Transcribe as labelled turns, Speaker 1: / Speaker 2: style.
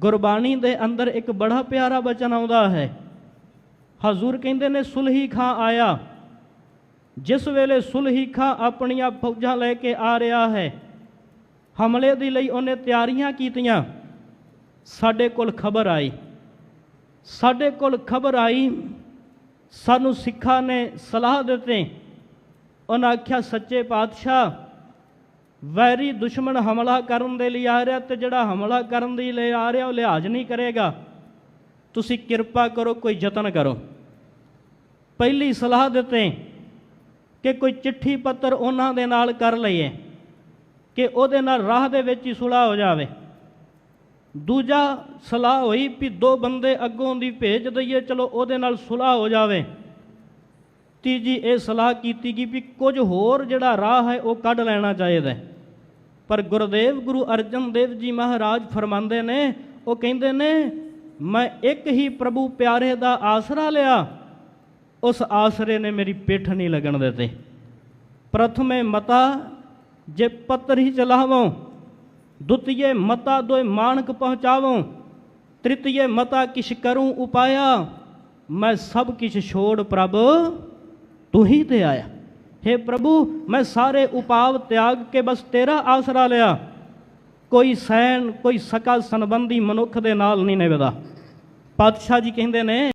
Speaker 1: ਗੁਰਬਾਣੀ ਦੇ ਅੰਦਰ ਇੱਕ ਬੜਾ ਪਿਆਰਾ ਬਚਨ ਆਉਂਦਾ ਹੈ। ਹਜ਼ੂਰ ਕਹਿੰਦੇ ਨੇ, ਸੁਲਹੀ ਖਾਂ ਆਇਆ। ਜਿਸ ਵੇਲੇ ਸੁਲਹੀ ਖਾਂ ਆਪਣੀਆਂ ਫੌਜਾਂ ਲੈ ਕੇ ਆ ਰਿਹਾ ਹੈ, ਹਮਲੇ ਦੇ ਲਈ ਉਹਨੇ ਤਿਆਰੀਆਂ ਕੀਤੀਆਂ। ਸਾਡੇ ਕੋਲ ਖਬਰ ਆਈ। ਸਾਡੇ ਕੋਲ ਖਬਰ ਆਈ, ਸਾਨੂੰ ਸਿੱਖਾਂ ਨੇ ਸਲਾਹ ਦਿੱਤੀ। ਉਹਨਾਂ ਆਖਿਆ, ਸੱਚੇ ਪਾਤਸ਼ਾਹ ਵੈਰੀ ਦੁਸ਼ਮਣ ਹਮਲਾ ਕਰਨ ਦੇ ਲਈ ਆ ਰਿਹਾ ਤੇ ਜਿਹੜਾ ਹਮਲਾ ਕਰਨ ਦੇ ਲਈ ਆ ਰਿਹਾ ਉਹ ਲਿਹਾਜ਼ ਨਹੀਂ ਕਰੇਗਾ। ਤੁਸੀਂ ਕਿਰਪਾ ਕਰੋ, ਕੋਈ ਯਤਨ ਕਰੋ। ਪਹਿਲੀ ਸਲਾਹ ਦਿੱਤੇ ਕਿ ਕੋਈ ਚਿੱਠੀ ਪੱਤਰ ਉਹਨਾਂ ਦੇ ਨਾਲ ਕਰ ਲਈਏ ਕਿ ਉਹਦੇ ਨਾਲ ਰਾਹ ਦੇ ਵਿੱਚ ਹੀ ਸੁਲਾਹ ਹੋ ਜਾਵੇ। ਦੂਜਾ ਸਲਾਹ ਹੋਈ ਵੀ ਦੋ ਬੰਦੇ ਅੱਗੋਂ ਦੀ ਭੇਜ ਦਈਏ, ਚਲੋ ਉਹਦੇ ਨਾਲ ਸੁਲਾਹ ਹੋ ਜਾਵੇ। ਤੀਜੀ ਇਹ ਸਲਾਹ ਕੀਤੀ ਗਈ ਵੀ ਕੁਝ ਹੋਰ ਜਿਹੜਾ ਰਾਹ ਹੈ ਉਹ ਕੱਢ ਲੈਣਾ ਚਾਹੀਦਾ ਪਰ ਗੁਰਦੇਵ ਗੁਰੂ ਅਰਜਨ ਦੇਵ ਜੀ ਮਹਾਰਾਜ ਫਰਮਾਉਂਦੇ ਨੇ, ਉਹ ਕਹਿੰਦੇ ਨੇ, ਮੈਂ ਇੱਕ ਹੀ ਪ੍ਰਭੂ ਪਿਆਰੇ ਦਾ ਆਸਰਾ ਲਿਆ, ਉਸ ਆਸਰੇ ਨੇ ਮੇਰੀ ਪਿੱਠ ਨਹੀਂ ਲੱਗਣ ਦਿੱਤੇ। ਪ੍ਰਥਮੇ ਮਤਾ, ਜੇ ਪੱਤਰ ਹੀ ਚਲਾਵੋ, ਦੁਤੀਏ ਮਤਾ ਦੋਇ ਮਾਨਕ ਪਹੁੰਚਾਵੋ, ਤ੍ਰਿਤੀਏ ਮਤਾ ਕਿਛ ਕਰੂੰ ਉਪਾਇਆ, ਮੈਂ ਸਭ ਕਿਛ ਛੋੜ ਪ੍ਰਭ, ਤੂੰ ਹੀ ਤੇ ਆਇਆ। हे ਪ੍ਰਭੂ, ਮੈਂ ਸਾਰੇ ਉਪਾਵ ਤਿਆਗ ਕੇ ਬਸ ਤੇਰਾ ਆਸਰਾ ਲਿਆ। ਕੋਈ ਸੈਨ, ਕੋਈ ਸਕਾ ਸੰਬੰਧੀ ਮਨੁੱਖ ਦੇ ਨਾਲ ਨਹੀਂ ਨਿਭਦਾ। ਪਾਤਸ਼ਾਹ ਜੀ ਕਹਿੰਦੇ ਨੇ